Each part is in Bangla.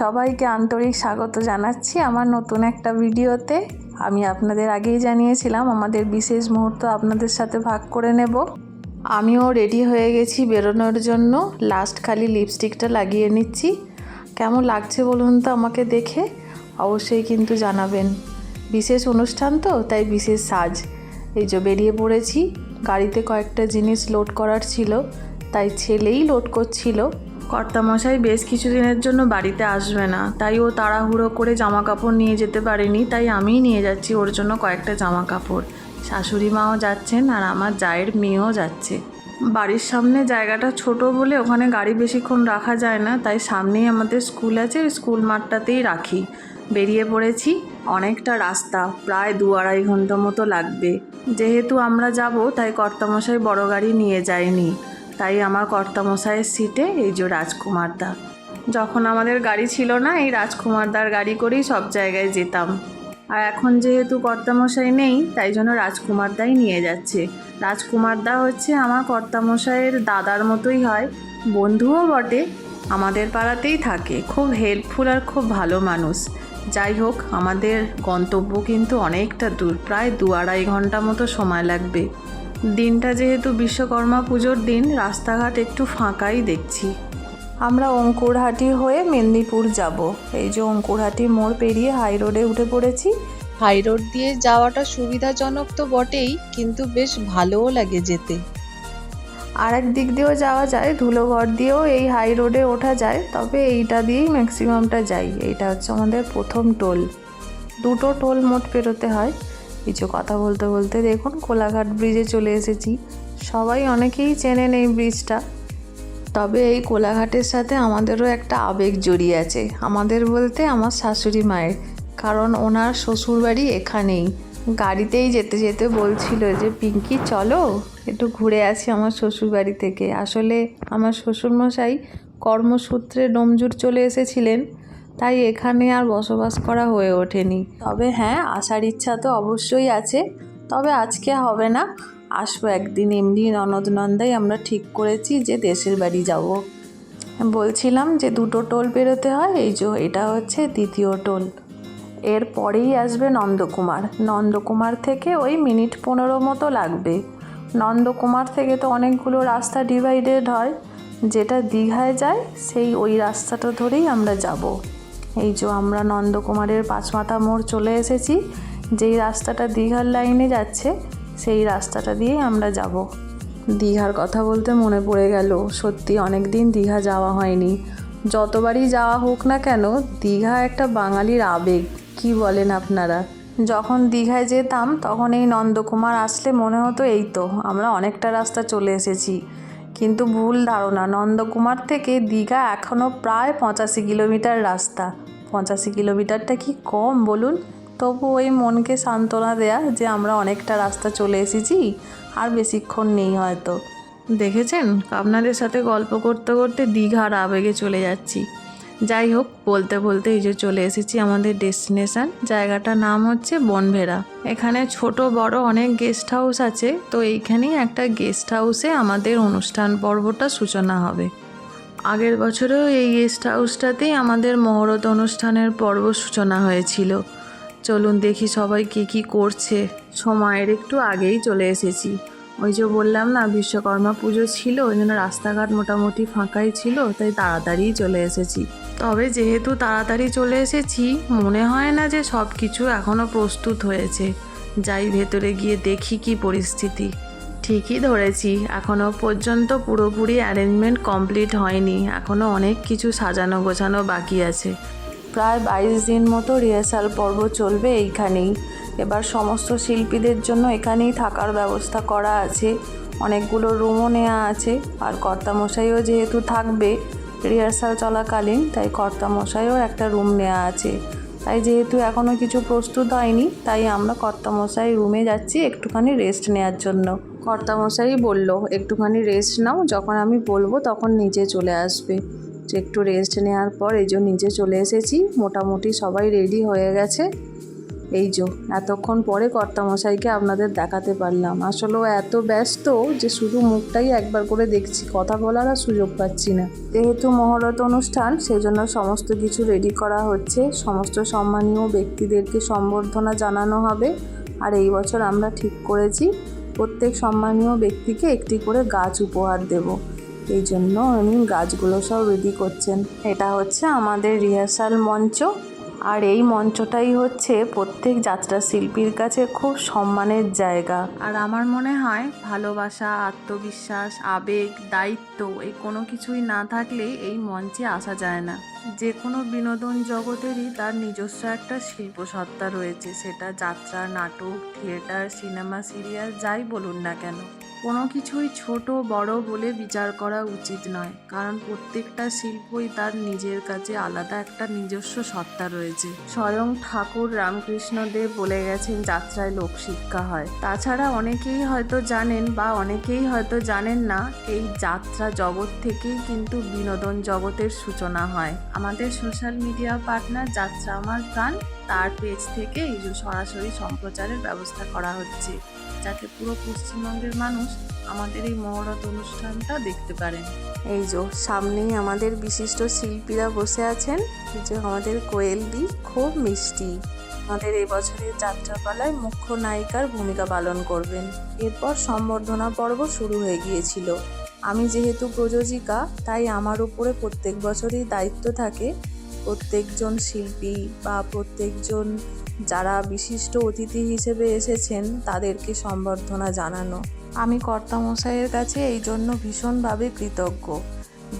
সবাইকে আন্তরিক স্বাগত জানাচ্ছি আমার নতুন একটা ভিডিওতে। আমি আপনাদের আগেই জানিয়েছিলাম, আমাদের বিশেষ মুহূর্ত আপনাদের সাথে ভাগ করে নেব। আমিও রেডি হয়ে গেছি বেরোনোর জন্য। লাস্ট খালি লিপস্টিকটা লাগিয়ে নিচ্ছি। কেমন লাগছে বলুন তো আমাকে দেখে? অবশ্যই কিন্তু জানাবেন। বিশেষ অনুষ্ঠান তো, তাই বিশেষ সাজ। এই যে বেরিয়ে পড়েছি। গাড়িতে কয়েকটা জিনিস লোড করার ছিল, তাই ছেলেই লোড করছিল। কর্তামশাই বেশ কিছুদিনের জন্য বাড়িতে আসবে না। তাই ও তাড়াহুড়ো করে জামা কাপড় নিয়ে যেতে পারেনি, তাই আমিই নিয়ে যাচ্ছি ওর জন্য কয়েকটা জামা কাপড় শাশুড়ি মাও যাচ্ছেন আর আমার জায়ের মেয়েও যাচ্ছে। বাড়ির সামনে জায়গাটা ছোট বলে ওখানে গাড়ি বেশিক্ষণ রাখা যায় না, তাই সামনেই আমাদের স্কুল আছে স্কুল মাঠটাতেই রাখি। বেরিয়ে পড়েছি, অনেকটা রাস্তা, প্রায় দু আড়াই ঘণ্টা মতো লাগবে। যেহেতু আমরা যাব, তাই কর্তামশাই বড় গাড়ি নিয়ে যায়নি। তাই আমার কর্তামশাইয়ের সিটে এই যে রাজকুমারদা যখন আমাদের গাড়ি ছিল না, এই রাজকুমারদার গাড়ি করেই সব জায়গায় যেতাম। আর এখন যেহেতু কর্তামশাই নেই, তাই জন্য রাজকুমারদাই নিয়ে যাচ্ছে। রাজকুমারদা হচ্ছে আমার কর্তামশাইয়ের দাদার মতোই হয়, বন্ধুও বটে, আমাদের পাড়াতেই থাকে। খুব হেল্পফুল আর খুব ভালো মানুষ। যাই হোক, আমাদের গন্তব্য কিন্তু অনেকটা দূর, প্রায় দু আড়াই ঘণ্টা মতো সময় লাগবে। দিনটা যেহেতু বিশ্বকর্মা পুজোর দিন রাস্তাঘাট একটু ফাঁকাই দেখছি। আমরা অঙ্কুরহাটি হয়ে মেদিনীপুর যাব। এই যে অঙ্কুরহাটি মোড় পেরিয়ে হাই রোডে উঠে পড়েছি। হাই রোড দিয়ে যাওয়াটা সুবিধাজনক তো বটেই কিন্তু বেশ ভালোও লাগে যেতে। আর এক দিক দিয়েও যাওয়া যায় ধুলোঘর দিয়েও এই হাই রোডে ওঠা যায় তবে এইটা দিয়েই ম্যাক্সিমামটা যাই। এইটা হচ্ছে আমাদের প্রথম টোল। দুটো টোল মোট পেরোতে হয়। কিছু কথা বলতে বলতে দেখুন কোলাঘাট ব্রিজে চলে এসেছি। সবাই অনেকেই চেনেন এই ব্রিজটা তবে এই কোলাঘাটের সাথে আমাদেরও একটা আবেগ জড়িয়ে আছে। আমাদের বলতে আমার শাশুড়ি মায়ের, কারণ ওনার শ্বশুরবাড়ি এখানেই। গাড়িতেই যেতে যেতে বলছিল যে, পিঙ্কি, চলো, একটু ঘুরে আসি আমার শ্বশুরবাড়ি থেকে। আসলে আমার শ্বশুরমশাই কর্মসূত্রে ডোমজুর চলে এসেছিলেন। তাই এখানে আর বসবাস করা হয়ে ওঠেনি। তবে হ্যাঁ আসার ইচ্ছা তো অবশ্যই আছে। তবে আজকে হবে না। আসব একদিন। এমনি ননদ নন্দাই আমরা ঠিক করেছি যে দেশের বাড়ি যাব। বলছিলাম যে দুটো টোল পেরোতে হয়, এই যে এটা হচ্ছে দ্বিতীয় টোল। এর পরেই আসবে নন্দকুমার। নন্দকুমার থেকে ওই মিনিট পনেরো মতো লাগবে। নন্দকুমার থেকে তো অনেকগুলো রাস্তা ডিভাইডেড হয়। যেটা দীঘায় যায়, সেই ওই রাস্তাটা ধরেই আমরা যাব। এই যে আমরা নন্দকুমারের পাঁচমাথা মোড় চলে এসেছি, যেই রাস্তাটা দীঘার লাইনে যাচ্ছে, সেই রাস্তাটা দিয়েই আমরা যাব। দীঘার কথা বলতে মনে পড়ে গেল, সত্যি অনেক দিন দীঘা যাওয়া হয়নি। যতবারই যাওয়া হোক না কেন, দীঘা একটা বাঙালির আবেগ, কি বলেন আপনারা? যখন দীঘায় যেতাম, তখন এই নন্দকুমার আসলে মনে হতো এই তো, আমরা অনেকটা রাস্তা চলে এসেছি। কিন্তু ভুল ধারণা। নন্দকুমার থেকে দীঘা এখনও প্রায় পঁচাশি কিলোমিটার রাস্তা। পঁচাশি কিলোমিটারটা কি কম, বলুন? তবু ওই মনকে সান্ত্বনা দেয়া যে আমরা অনেকটা রাস্তা চলে এসেছি, আর বেশিক্ষণ নেই হয়তো। দেখেছেন? আপনাদের সাথে গল্প করতে করতে দীঘার আবেগে চলে যাচ্ছি। যাই হোক বলতে বলতে এই যে চলে এসেছি আমাদের ডেস্টিনেশন। জায়গাটার নাম হচ্ছে বনভেরা এখানে ছোট, বড় অনেক গেস্ট হাউস আছে, তো এইখানেই একটা গেস্ট হাউসে আমাদের অনুষ্ঠান পর্বটা সূচনা হবে। আগের বছরেও এই গেস্ট হাউসটাতেই আমাদের মহরত অনুষ্ঠানের পর্ব সূচনা হয়েছিল। চলুন দেখি সবাই কী কী করছে। সময়ের একটু আগেই চলে এসেছি। ওই যে বললাম না, বিশ্বকর্মা পুজো ছিল, ওই জন্য রাস্তাঘাট মোটামুটি ফাঁকাই ছিল, তাই তাড়াতাড়ি চলে এসেছি। তবে যেহেতু তাড়াতাড়ি চলে এসেছি, মনে হয় না যে সব কিছু এখনও প্রস্তুত হয়েছে। যাই ভেতরে গিয়ে দেখি কি পরিস্থিতি। ঠিকই ধরেছি এখনও পর্যন্ত পুরোপুরি অ্যারেঞ্জমেন্ট কমপ্লিট হয়নি। এখনও অনেক কিছু সাজানো গোছানো বাকি আছে। প্রায় বাইশ দিন মতো রিহার্সাল পর্ব চলবে এইখানেই। এবার সমস্ত শিল্পীদের জন্য এখানেই থাকার ব্যবস্থা করা আছে। অনেকগুলো রুমও নেওয়া আছে। আর কর্তামশাইও যেহেতু থাকবে রিহার্সাল চলাকালীন, তাই কর্তামশাইও একটা রুম নেওয়া আছে। তাই যেহেতু এখনও কিছু প্রস্তুত হয়নি, তাই আমরা কর্তামশাই রুমে যাচ্ছি একটুখানি রেস্ট নেওয়ার জন্য। কর্তামশাই বলল, একটুখানি রেস্ট নাও, যখন আমি বলব তখন নিচে চলে আসবে। যে একটু রেস্ট নেওয়ার পর এই জন্য নিচে চলে এসেছি, মোটামুটি সবাই রেডি হয়ে গেছে। এই যো, এতক্ষণ পরে কর্তামশাইকে আপনাদের দেখাতে পারলাম। আসলে এত ব্যস্ত যে শুধু মুখটাই একবার করে দেখছি, কথা বলার আর সুযোগ পাচ্ছি না। যেহেতু মহরত অনুষ্ঠান, সেজন্য সমস্ত কিছু রেডি করা হচ্ছে। সমস্ত সম্মানীয় ব্যক্তিদেরকে সম্বর্ধনা জানানো হবে। আর এই বছর আমরা ঠিক করেছি। প্রত্যেক সম্মানীয় ব্যক্তিকে একটি করে গাছ উপহার দেব। এই জন্য উনি গাছগুলো সব রেডি করছেন। এটা হচ্ছে আমাদের রিহার্সাল মঞ্চ। আর এই মঞ্চটাই হচ্ছে প্রত্যেক যাত্রা শিল্পীর কাছে খুব সম্মানের জায়গা। আর আমার মনে হয় ভালোবাসা, আত্মবিশ্বাস, আবেগ, দায়িত্ব এই কোনো কিছুই না থাকলে এই মঞ্চে আসা যায় না। যে কোনো বিনোদন জগতেরই তার নিজস্ব একটা শিল্পসত্তা রয়েছে। সেটা যাত্রা নাটক, থিয়েটার, সিনেমা, সিরিয়াল, যাই বলুন না কেন। কোনো কিছুই ছোট, বড় বলে বিচার করা উচিত নয়, কারণ প্রত্যেকটা শিল্পই তার নিজের কাছে আলাদা একটা নিজস্ব সত্তা রয়েছে। স্বয়ং ঠাকুর রামকৃষ্ণদেব বলে গেছেন যাত্রায় লোকশিক্ষা হয়। তাছাড়া অনেকেই হয়তো জানেন বা অনেকেই হয়তো জানেন না, এই যাত্রা জগৎ থেকেই কিন্তু বিনোদন জগতের সূচনা হয়। আমাদের সোশ্যাল মিডিয়া পার্টনার যাত্রা আমার প্রাণ, তার পেজ থেকে এই সরাসরি সম্প্রচারের ব্যবস্থা করা হচ্ছে। যাতে পুরো পশ্চিমবঙ্গের মানুষ আমাদের এই মহরত অনুষ্ঠানটা দেখতে পারেন। এই যে, সামনেই আমাদের বিশিষ্ট শিল্পীরা বসে আছেন। যে আমাদের কোয়েলদি খুব মিষ্টি। আমাদের এই বছরের যাত্রাপালায় মুখ্য নায়িকার ভূমিকা পালন করবেন। এরপর সম্বর্ধনা পর্ব শুরু হয়ে গিয়েছিল। আমি যেহেতু প্রযোজিকা, তাই আমার উপরে প্রত্যেক বছরই দায়িত্ব থাকে। প্রত্যেকজন শিল্পী বা প্রত্যেকজন যারা বিশিষ্ট অতিথি হিসেবে এসেছেন তাদেরকে সম্বর্ধনা জানানো। আমি কর্তামশাইয়ের কাছে এই জন্য ভীষণভাবে কৃতজ্ঞ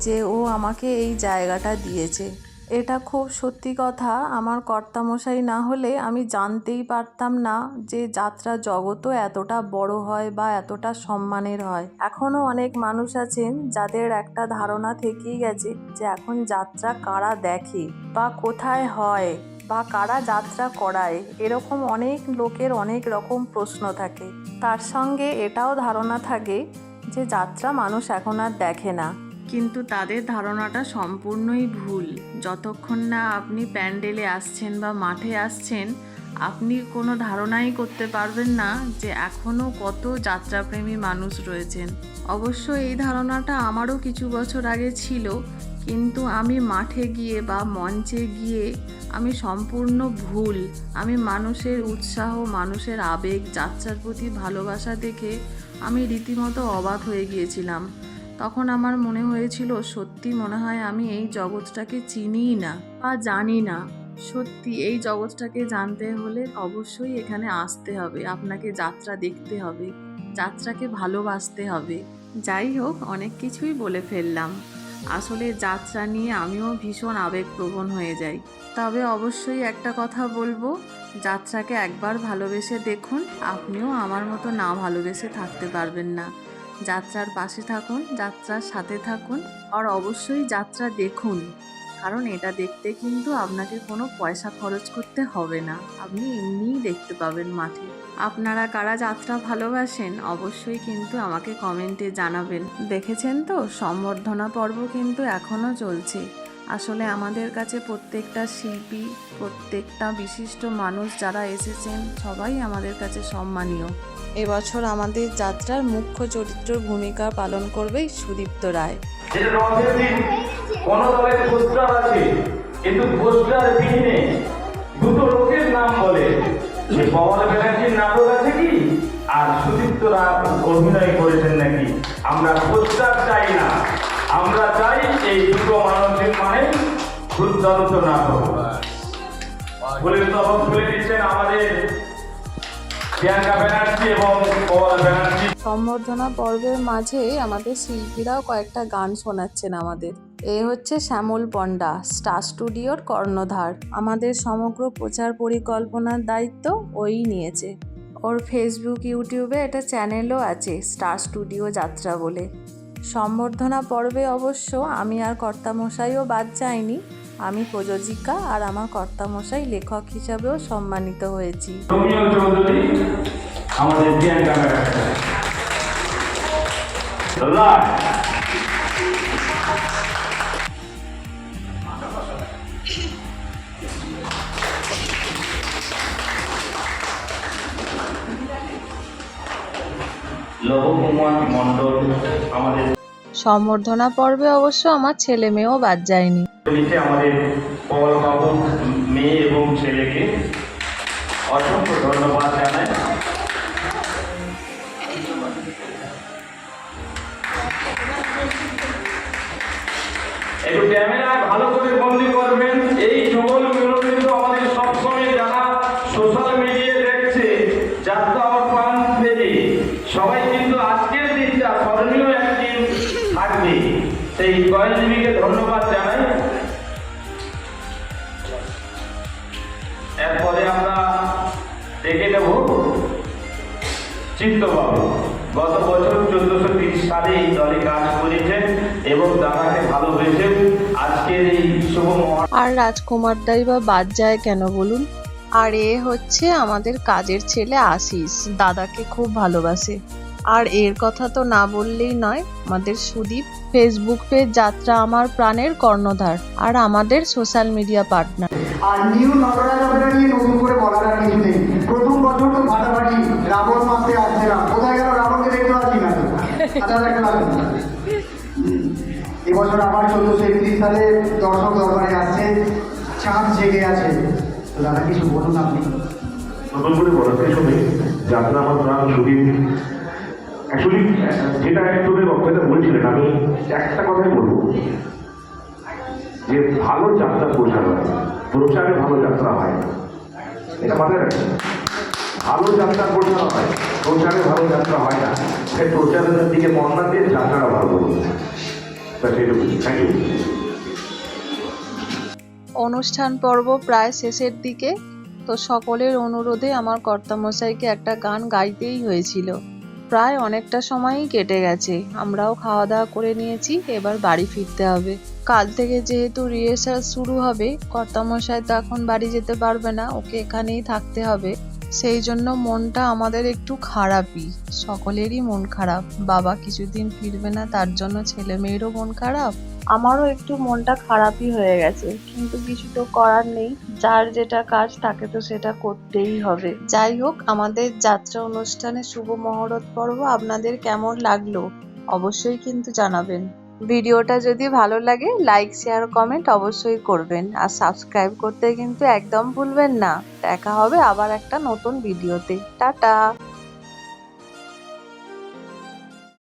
যে ও আমাকে এই জায়গাটা দিয়েছে। এটা খুব সত্যি কথা, আমার কর্তামশাই না হলে আমি জানতেই পারতাম না যে যাত্রা জগতও এতটা বড় হয় বা এতটা সম্মানের হয়। এখনও অনেক মানুষ আছেন যাদের একটা ধারণা থেকেই গেছে যে এখন যাত্রা কারা দেখে বা কোথায় হয়। বা কারা যাত্রা করায়, এরকম অনেক লোকের অনেক রকম প্রশ্ন থাকে। তার সঙ্গে এটাও ধারণা থাকে যে যাত্রা মানুষ এখন আর দেখে না। কিন্তু তাদের ধারণাটা সম্পূর্ণই ভুল। যতক্ষণ না আপনি প্যান্ডেলে আসছেন বা মাঠে আসছেন, আপনি কোনো ধারণাই করতে পারবেন না যে এখনও কত যাত্রাপ্রেমী মানুষ রয়েছেন। অবশ্য এই ধারণাটা আমারও কিছু বছর আগে ছিল, কিন্তু আমি মাঠে গিয়ে বা মঞ্চে গিয়ে আমি সম্পূর্ণ ভুল। আমি মানুষের উৎসাহ, মানুষের আবেগ, যাত্রার প্রতি ভালোবাসা দেখে আমি রীতিমতো অবাক হয়ে গিয়েছিলাম। তখন আমার মনে হয়েছিল, সত্যি মনে হয় আমি এই জগৎটাকে চিনিই না বা জানি না। সত্যি, এই জগৎটাকে জানতে হলে অবশ্যই এখানে আসতে হবে, আপনাকে যাত্রা দেখতে হবে, যাত্রাকে ভালোবাসতে হবে। যাই হোক, অনেক কিছুই বলে ফেললাম। আসলে যাত্রা নিয়ে আমিও ভীষণ আবেগপ্রবণ হয়ে যাই। তবে অবশ্যই একটা কথা বলব, যাত্রাকে একবার ভালোবেসে দেখুন, আপনিও আমার মতো না ভালোবেসে থাকতে পারবেন না। যাত্রার পাশে থাকুন, যাত্রার সাথে থাকুন, আর অবশ্যই যাত্রা দেখুন, কারণ এটা দেখতে কিন্তু আপনাকে কোনো পয়সা খরচ করতে হবে না। আপনি এমনিই দেখতে পাবেন মাঠে। আপনারা কারা যাত্রা ভালোবাসেন অবশ্যই কিন্তু আমাকে কমেন্টে জানাবেন। দেখেছেন তো? সম্বর্ধনা পর্ব কিন্তু এখনও চলছে। আসলে আমাদের কাছে প্রত্যেকটা শিল্পী, প্রত্যেকটা বিশিষ্ট মানুষ যারা এসেছেন, সবাই আমাদের কাছে সম্মানীয়। এবছর আমাদের যাত্রার মুখ্য চরিত্রের ভূমিকা পালন করবে সুদীপ্ত রায়। কিন্তু দুটো লোকের নাম বলে পবন ব্যানার্জির নাটক আছে কি? আর অভিনয় করেছেন নাকি? আমরা পোস্টার চাই না। আমরা চাই এই দুটো মানে দুর্দান্ত নাটক। তরফ খুলে দিচ্ছেন আমাদের প্রিয়াঙ্কা ব্যানার্জি এবং পবন ব্যানার্জি। সম্বর্ধনা পর্বের মাঝে আমাদের শিল্পীরাও কয়েকটা গান শোনাচ্ছেন আমাদের। এ হচ্ছে শ্যামল পণ্ডা, স্টার স্টুডিওর কর্ণধার। আমাদের সমগ্র প্রচার পরিকল্পনার দায়িত্ব ওই নিয়েছে। ওর ফেসবুক ইউটিউবে একটা চ্যানেলও আছে, স্টার স্টুডিও যাত্রা বলে। সম্বর্ধনা পর্বে অবশ্য আমি আর কর্তামশাইও বাদ যাইনি। আমি প্রযোজিকা আর আমার কর্তামশাই লেখক হিসাবেও সম্মানিত হয়েছি। আমাদের সম্বর্ধনা পর্বে অবশ্য আমার ছেলে মেয়েও বাদ যায়নি। মেয়ে এবং ছেলেকে অসংখ্য ধন্যবাদ একটু ভালো করে বন্দি করবেন। সালে এই দলে কাজ করেছেন এবং দাদাকে ভালোবেসে আজকের এই শুভ আর রাজকুমার দাই বা বাদ যায় কেন বলুন? আর এ হচ্ছে আমাদের কাজের ছেলে আশিস দাদাকে খুব ভালোবাসে। আর এর কথা তো না বললেই নয় আমাদের সুদীপ ফেসবুক পেজ যাত্রা আমার প্রাণের কর্ণধার আর আমাদের সোশ্যাল মিডিয়া পার্টনার আর নিউ নটরাজ অপেরা নিয়ে নতুন করে বলার আর কিছু নেই প্রথম বছর তো ফাটাফাটি রাবণ মাসে আসছে না কোথায় গেল রাবণকে দেখতে পাচ্ছি না তো। না। এবছর আবার চোদ্দশো একত্রিশ সালে দর্শক দরবারে আসছে, চাঁদ জেগে আছে। তো দাদা, কিছু বলুন আপনি। নতুন করে যাত্রা আমার প্রাণ সুদীপ অ্যাকচুয়ালি যেটা একটু বক্তব্যটা বলছিলেন, আমি একটা কথাই বলব। যে ভালো যাত্রা প্রচার প্রচারে ভালো যাত্রা হয় এটা মাথায় ভালো যাত্রা প্রচার হয়। প্রচারে ভালো যাত্রা হয় না। সেই প্রচারের দিকে মন না দিয়ে যাত্রাটা ভালো সেইটুকু থ্যাংক ইউ অনুষ্ঠান পর্ব প্রায় শেষের দিকে, তো সকলের অনুরোধে আমার কর্তামশাইকে একটা গান গাইতেই হয়েছিল। প্রায় অনেকটা সময়ই কেটে গেছে। আমরাও খাওয়া দাওয়া করে নিয়েছি, এবার বাড়ি ফিরতে হবে। কাল থেকে যেহেতু রিহার্সাল শুরু হবে, কর্তামশাই তো এখন বাড়ি যেতে পারবে না, ওকে এখানেই থাকতে হবে। সেই জন্য মনটা আমাদের একটু খারাপই। সকলেরই মন খারাপ। বাবা কিছুদিন ফিরবে না তার জন্য ছেলে মেয়েরও মন খারাপ। আমারও একটু মনটা খারাপই হয়ে গেছে কিন্তু কিছু তো করার নেই। যার যেটা কাজ তাকে তো সেটা করতেই হবে। যাই হোক আমাদের যাত্রা অনুষ্ঠানে শুভ মহরত পর্ব আপনাদের কেমন লাগল? অবশ্যই কিন্তু জানাবেন। ভিডিওটা যদি ভালো লাগে লাইক শেয়ার কমেন্ট অবশ্যই করবেন। আর সাবস্ক্রাইব করতে কিন্তু একদম ভুলবেন না। দেখা হবে আবার একটা নতুন ভিডিওতে। টাটা!